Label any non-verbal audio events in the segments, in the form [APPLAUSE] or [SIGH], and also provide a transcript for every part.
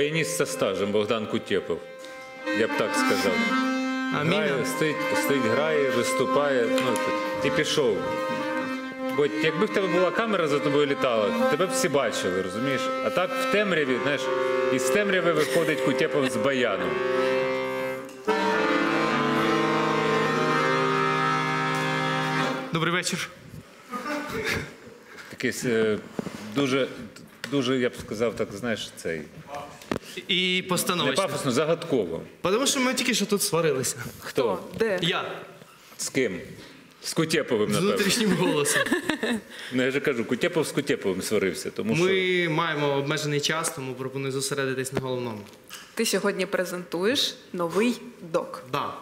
Баяніст со стажем Богдан Кутєпов. Я б так сказав. Грає, стоїть, стоїть, грає, виступає. Ну, ти- пішов. Бо якби в тебе була камера за тобою літала, тебе б всі бачили, розумієш? А так в темряві, знаєш, із темряви виходить Кутєпов з баяном. Добрий вечір. Такий е, дуже, дуже, я б сказав, так, знаєш, цей. І Не постановочно. пафосно, загадково. Тому що ми тільки що тут сварилися. Хто? Де? Я З ким? З Кутєповим, з напевно. внутрішнім голосом. [LAUGHS] Ну, я ж кажу, Кутєпов з Кутєповим сварився, тому що. Ми маємо обмежений час, тому пропоную зосередитись на головному. Ти сьогодні презентуєш новий док. Да.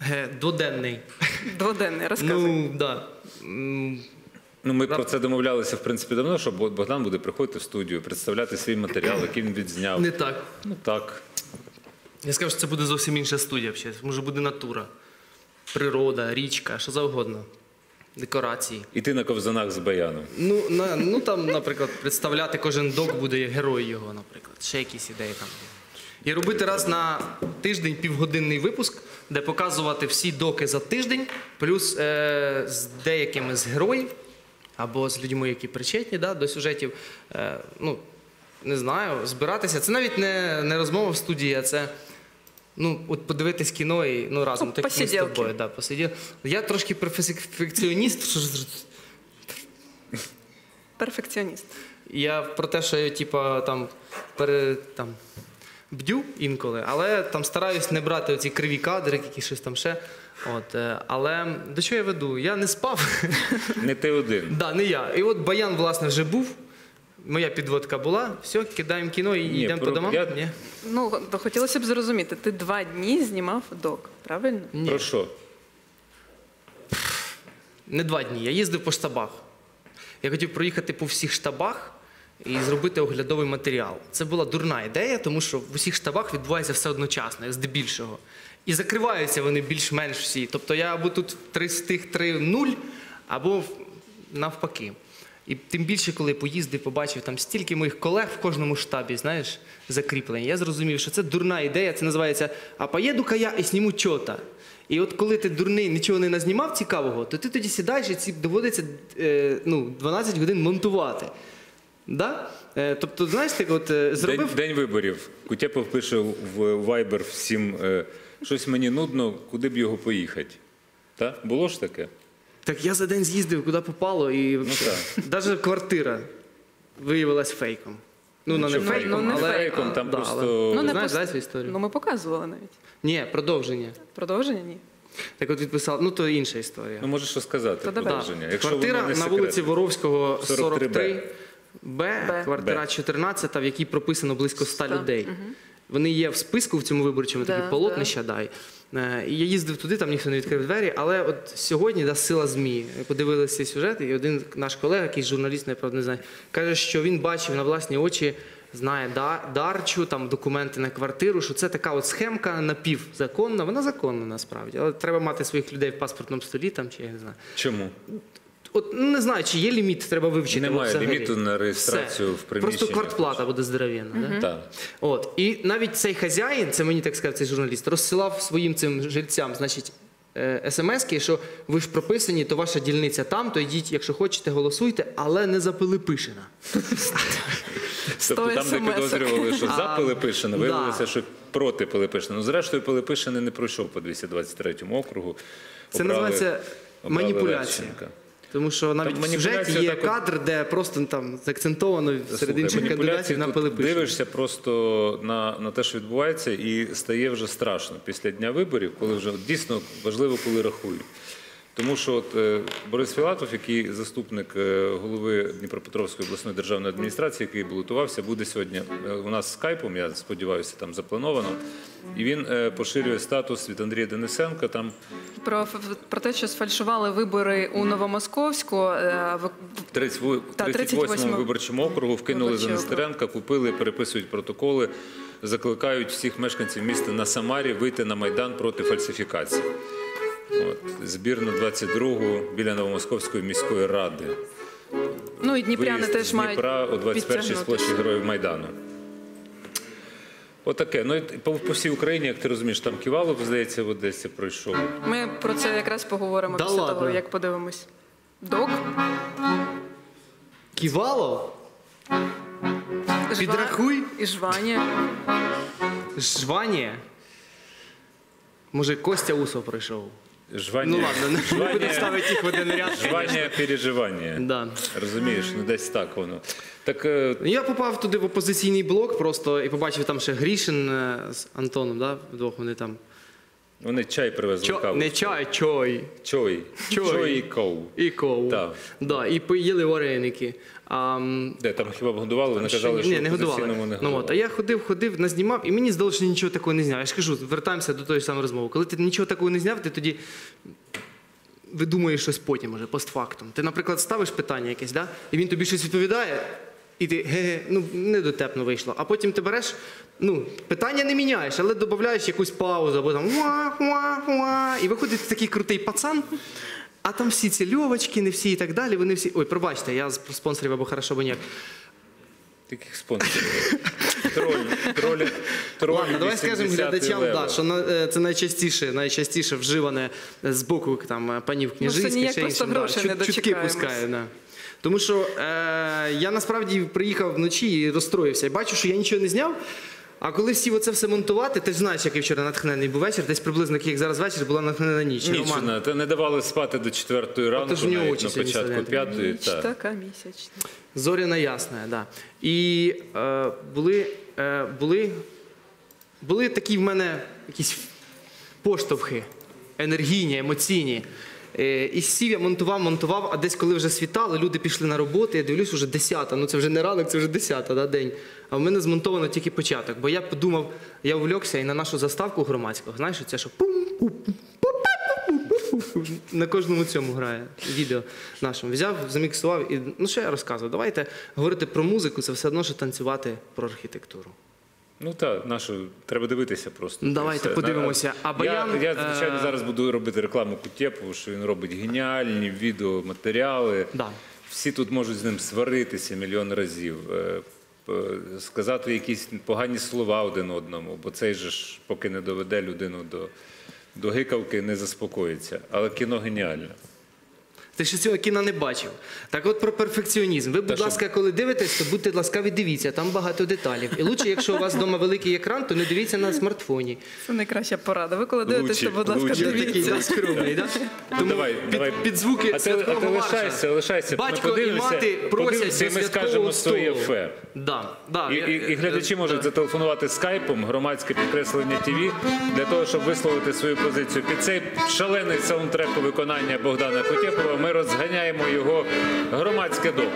Ге, Дводенний. Дводенний, розказуй. Ну, да. М, Ну, ми про це домовлялися, в принципі, давно, що Богдан буде приходити в студію, представляти свій матеріал, [COUGHS] який він відзняв. Не так. Ну так. Я скажу, що це буде зовсім інша студія. взагалі. Може буде натура, природа, річка, що завгодно. Декорації. І ти на ковзанах з баяном. Ну, на, ну там, наприклад, представляти кожен док буде герой його, наприклад. Ще якісь ідеї там. І робити раз на тиждень півгодинний випуск, де показувати всі доки за тиждень, плюс е, з деякими з героїв або з людьми, які причетні да, до сюжетів. Е, ну, не знаю, збиратися. Це навіть не, не розмова в студії, а це. Ну, от подивитись кіно і ну разом Ну, так ми з тобою, да, посиділи. Я трошки перфекціоніст, Перфекціоніст. Я про те, що я типа там пере там бдю інколи, але там стараюсь не брати оці криві кадри, які щось там ще. От, е, але до чого я веду? Я не спав. [LAUGHS] Не ти один. да, не я. І от баян, власне, вже був. Моя підводка була. Все, кидаємо кіно і Ні, йдемо про- по домам. я- Ні. Ну, то хотілося б зрозуміти, ти два дні знімав док, правильно? Ні. Про що? Не два дні. Я їздив по штабах. Я хотів проїхати по всіх штабах і зробити оглядовий матеріал. Це була дурна ідея, тому що в усіх штабах відбувається все одночасно, здебільшого. І закриваються вони більш-менш всі. Тобто я або тут три з тих три нуль, або навпаки. І тим більше, коли поїздив, побачив там стільки моїх колег в кожному штабі, знаєш, закріплені. Я зрозумів, що це дурна ідея. Це називається А поїду-ка я і сніму чота. І от коли ти дурний нічого не назнімав цікавого, то ти тоді сідаєш і ці доводиться е, ну, 12 годин монтувати. Да? Е, тобто, знаєш, так от е, День, зробив. день виборів. Кутєпов пише в Viber всім, е, щось мені нудно, куди б його поїхати. Та? Було ж таке? Так я за день з'їздив, куди попало, і Ну, навіть квартира виявилась фейком. Ну, ну не фейком, ну, не але фейком, там да, просто- Ну, не знаєш, пос- цю історію? Ну, ми показували навіть. Ні, продовження. Продовження ні. Так от відписав, ну то інша історія. Ну, можеш що сказати. То продовження. Да. Якщо Квартира воно не на вулиці Воровського 43 43 Б, квартира 14, в якій прописано близько 100 Сто. людей. Вони є в списку в цьому виборчому, такі полотнища, дай. Е, І я їздив туди, там ніхто не відкрив двері, але от сьогодні да, сила ЗМІ. Подивилися цей сюжет, і один наш колега, якийсь журналіст, я правда не знаю, каже, що він бачив на власні очі, знає да- дарчу, там документи на квартиру, що це така от схемка напівзаконна. Вона законна насправді, але треба мати своїх людей в паспортному столі там, чи я не знаю. Чому? От ну, не знаю, чи є ліміт, треба вивчити. Немає взагалі. ліміту на реєстрацію Все. в приміщенні. Просто квартплата буде здоровенна. Да? Так. От. І навіть цей хазяїн, це мені так сказав цей журналіст, розсилав своїм цим жильцям, значить, е, смски, що ви ж прописані, то ваша дільниця там, то йдіть, якщо хочете, голосуйте, але не за Пилипишина. Тобто там, де підозрювали, що за Пилипишина, виявилося, що проти Пилипишина. Ну, зрештою, Пилипишини не пройшов по 223 округу. Це називається маніпуляція. Тому що навіть Там в сюжеті є так кадр, де просто там заакцентовано серед інших кандидатів на Пилипиші. Дивишся просто на, на те, що відбувається, і стає вже страшно після дня виборів, коли вже дійсно важливо, коли рахують. Тому що от, е, Борис Філатов, який заступник е, голови Дніпропетровської обласної державної адміністрації, який балотувався, буде сьогодні е, у нас скайпом, я сподіваюся, там заплановано. І він поширює статус від Андрія Денисенка. Там Про, про те, що сфальшували вибори у Новомосковську. в- в 38 Та, 38-му 38-му виборчому округу вкинули за. Нестеренка, купили, переписують протоколи, закликають всіх мешканців міста на Самарі вийти на Майдан проти фальсифікації. От, збір на 22-гу біля Новомосковської міської ради. Ну і дніпряни Виїзд теж з мають Дніпра о 21-й з площі Героїв Майдану. Отаке. Ну і по, по всій Україні, як ти розумієш, там Ківалов, здається, в Одесі пройшов. Ми про це якраз поговоримо Да після ладно? того, як подивимось. Док, Ківалов, Жва- Підрахуй. і жвання. Жвання. Може, Костя Усов прийшов. Жвання, Ну ладно, не буду жвання, ставити їх в один ряд. жвання переживання. Да. Розумієш, ну десь так воно. Так е, Я попав туди в опозиційний блок просто і побачив там ще Грішин е, з Антоном, да? вдвох вони там. Вони чай привезли Чо, каву. не чай, чой. Чой. Чой. Чой і каву. І кову. Так. Да, і поїли вареники. А, м, Де там хіба б годували? Вони казали, що ні, не годували. опозиційному не Ну, от, а я ходив, ходив, назнімав, і мені здалося, що нічого такого не зняв. Я ж кажу, вертаємося до тої ж самої розмови. Коли ти нічого такого не зняв, ти тоді видумуєш щось потім, уже, постфактум. Ти, наприклад, ставиш питання якесь, да? і він тобі щось відповідає, і ти ге-ге, ну недотепно вийшло. А потім ти береш, ну, питання не міняєш, але додаєш якусь паузу, або там уа-уа-уа, і виходить такий крутий пацан. А там всі ці льовочки, не всі і так далі. Вони всі. Ой, пробачте, я з спонсорів або хорошо, або ніяк. Таких спонсорів. Троль, троль, троль. Ладно, давай скажемо глядачам, да, що на- е, це найчастіше, найчастіше вживане з боку там, панів Ну, княжинських. це ніяк просто грошей не чутки дочекаємось. пускає. Да. Тому що е, я насправді приїхав вночі і розстроївся. І бачу, що я нічого не зняв. А коли сів оце все монтувати, ти ж знаєш, який вчора натхнений був вечір, десь приблизно як зараз вечір була натхнена ніч. Нічого, та не давали спати до четвертої ранку, ж в навіть очі на сьогодні початку сидять. п'ятої. Ніч та. така місячна. Зоряна ясна, да. І е, були, е, були, були такі в мене якісь поштовхи, енергійні, емоційні. Е, і сів я монтував, монтував, а десь коли вже світало, люди пішли на роботу, я дивлюсь, вже 10, ну це вже не ранок, це вже 10 да, день. А в мене змонтовано тільки початок. Бо я подумав, я увлекся і на нашу заставку громадського, знаєш, це що пум пум на кожному цьому грає відео нашому. Взяв, заміксував і ну що я розказував? Давайте говорити про музику, це все одно, що танцювати про архітектуру. Ну так, нашу треба дивитися просто. Давайте Все. подивимося. А я, Баян, я, звичайно, е, зараз буду робити рекламу Кутєпову, що він робить геніальні відеоматеріали. Да. Всі тут можуть з ним сваритися мільйон разів, е, сказати якісь погані слова один одному, бо цей же ж, поки не доведе людину до, до гикавки, не заспокоїться. Але кіно геніальне. Ти ще цього кіна не бачив. Так от про перфекціонізм. Ви, будь ласка, коли дивитесь, то будьте ласкаві, дивіться, там багато деталів. І лучше, якщо у вас вдома великий екран, то не дивіться на смартфоні. Це найкраща порада. Ви коли дивитесь, Лучі, то, будь ласка, лучі. Дивіться. да, скромний, да? Тому давай, під, давай. під звуки А ти, а святкового ти марша. лишайся, лишайся. Батько ми і подивимося, мати просять подивимося, і до ми святкового своє столу. фе. Да, да, І, я- і, і глядачі е, можуть да. зателефонувати скайпом громадське підкреслення ТВ для того, щоб висловити свою позицію. Під цей шалений саундтрек у виконання Богдана Кутєпова ми розганяємо його громадське добро.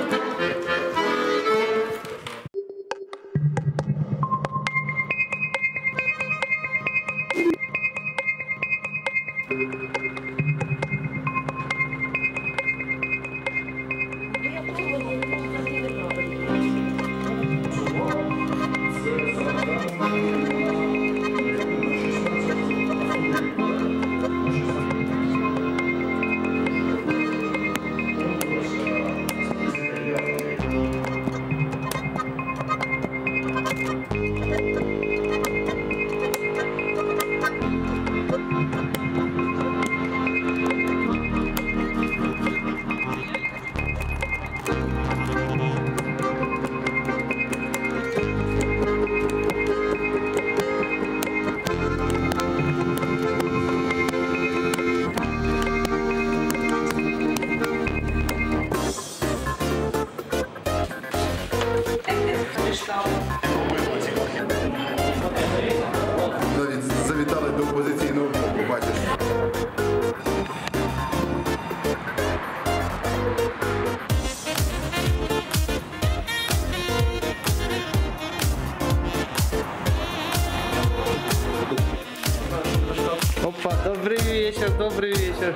добрый вечер, добрый вечер.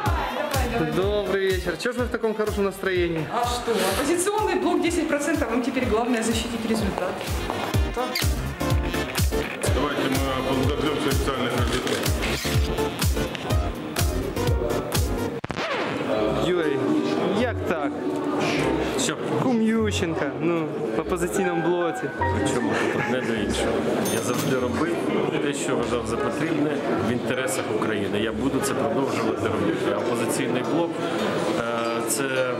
Добрый вечер. Чего ж вы в таком хорошем настроении? А что? Оппозиционный блок 10%, вам теперь главное защитить результат. Давайте мы поблагодарим официальных родителей. Юрій, як так? Що? Кум Ющенка, ну, в опозиційному блоці. молодці. Причому тут одне до іншого. Я завжди робив те, що вважав за потрібне в інтересах України. Я буду це продовжувати робити. Опозиційний блок е, це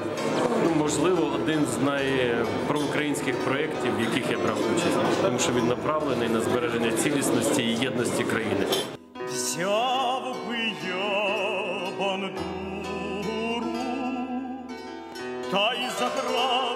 ну, можливо один з найпроукраїнських проєктів, в яких я брав участь, тому що він направлений на збереження цілісності і єдності країни. Та й заграв,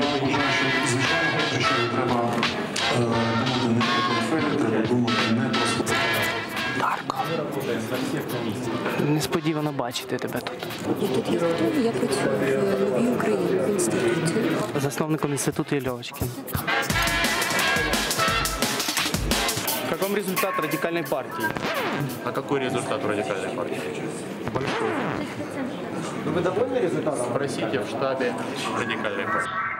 Я вважаю, що звичайно, що треба е, думати не про портфелі, треба думати не про свої. Несподівано бачити тебе тут. Я тут є готова, я працюю в новій Україні в інституті. Засновником інституту є. Как вам результат радикальной партии? А какой результат радикальной партии? Большой. Ну, Вы довольны результатом? Спросите в штабе радикальной партии.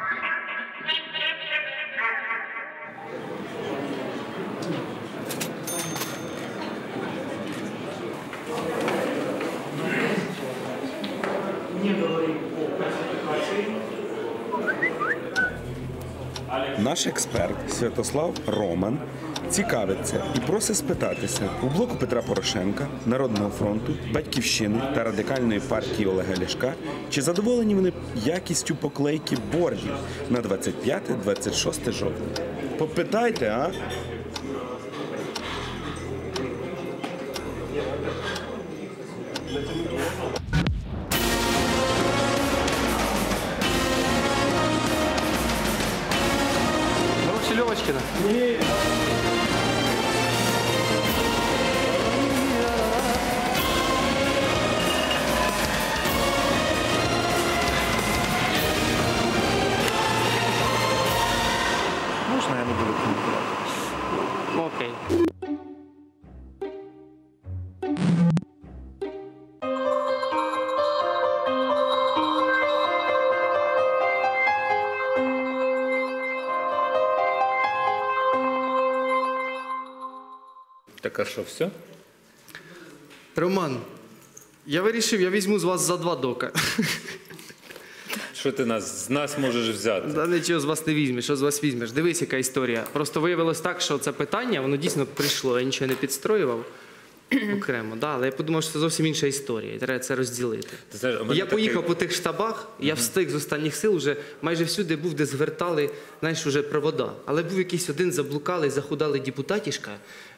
Наш експерт Святослав Роман цікавиться і просить спитатися у блоку Петра Порошенка, Народного фронту, Батьківщини та радикальної партії Олега Ляшка, чи задоволені вони якістю поклейки бордів на 25-26 жовтня. Попитайте, а? Гроші Льовочкина? Можна я не буду коментувати? Окей. Так а що, все? Роман, я вирішив, я візьму з вас за два дока. Що ти нас, з нас можеш взяти? Да нічого з вас не візьмеш, що з вас візьмеш. Дивись, яка історія. Просто виявилось так, що це питання, воно дійсно прийшло, я нічого не підстроював [CLEARS THROAT] окремо. Да, але я подумав, що це зовсім інша історія, і треба це розділити. Ти знаєш, у мене Я такий- поїхав по тих штабах, я встиг з останніх сил, вже майже всюди був, де звертали, знаєш, уже провода. Але був якийсь один заблукалий, захудалий депутатішка.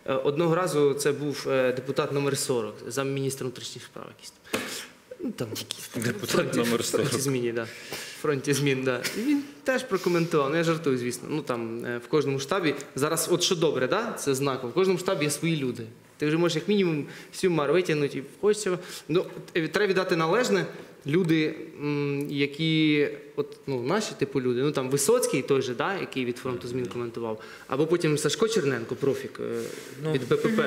Е, Одного разу це був е, депутат номер 40, замміністра внутрішніх справ якийсь. Ну, там якийсь. Депутат номер 40. фронті зміні, да. Фронті змін, да. І він теж прокоментував. Ну я жартую, звісно. Ну там е, в кожному штабі зараз, от що добре, да? це знаково. В кожному штабі є свої люди. Ти вже можеш як мінімум всю мар витягнути і хочеться. Ну, е, треба віддати належне. Люди, які от, ну, наші типу люди, ну там Висоцький той же, да, який від фронту змін коментував, або потім Сашко Черненко, профік ну. від БПП.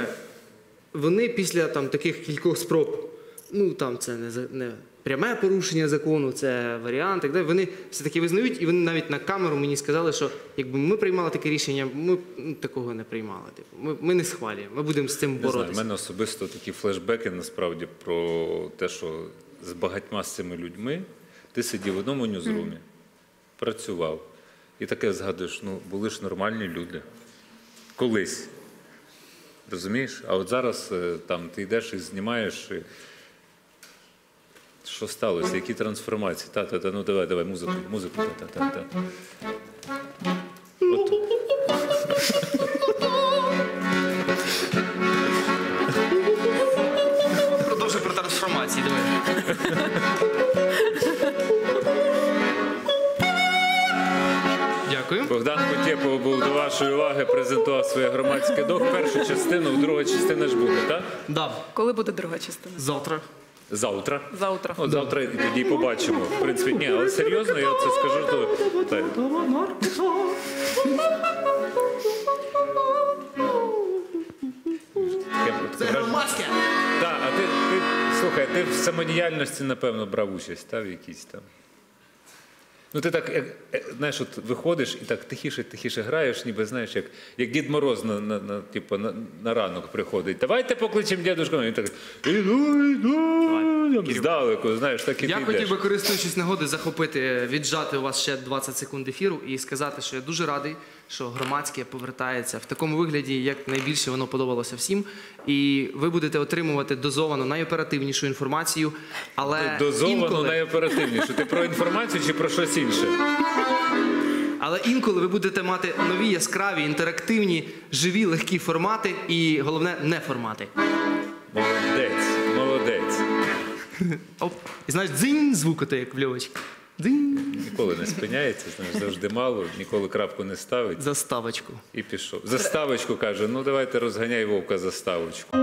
Вони після там таких кількох спроб, ну там це не, не пряме порушення закону, це варіант, так далі. Вони все-таки визнають, і вони навіть на камеру мені сказали, що якби ми приймали таке рішення, ми ну, такого не приймали. Типу, ми, ми не схвалюємо, ми будемо з цим Не знаю, в мене особисто такі флешбеки насправді про те, що з багатьма з цими людьми ти сидів в одному ньюзрумі, працював. І таке згадуєш, ну були ж нормальні люди. Колись. Розумієш? А от зараз е, там ти йдеш і знімаєш. І... Що сталося? Які трансформації? Та-та-та, ну давай, давай, музику, музику, та-та-та. От. Продовжуй про трансформації. Давай. Дякую. Богдан Потєпов був до вашої уваги, презентував своє громадське док. Першу частину, друга частина ж буде, так? Да. Коли буде друга частина? Завтра. Завтра. Завтра. От завтра і тоді побачимо. В принципі, ні, але серйозно, я це скажу, то так. Це громадське. Так, а ти, ти слухай, ти в самодіяльності, напевно, брав участь, та, в якійсь там. Ну, ти так, як, е, знаєш, от виходиш і так тихіше, тихіше граєш, ніби знаєш, як, як Дід Мороз на, на, на, типу, на, на ранок приходить. Давайте покличемо дідушку. Він так іду, іду, здалеку, знаєш, так і Я ти хотів йдеш. би, користуючись нагоди, захопити, віджати у вас ще 20 секунд ефіру і сказати, що я дуже радий, що громадське повертається в такому вигляді, як найбільше воно подобалося всім. І ви будете отримувати дозовану найоперативнішу інформацію, але Дозовано інколи, найоперативніше. Ти про інформацію чи про щось інше? але інколи ви будете мати нові яскраві, інтерактивні, живі, легкі формати і головне не формати. Молодець, молодець. Оп. І знаєш, дзинь звук ото як в льовочці. Дзинь. Ніколи не спиняється, знаєш, завжди мало, ніколи крапку не ставить Заставочку. і пішов. Заставочку каже: ну давайте розганяй вовка заставочку.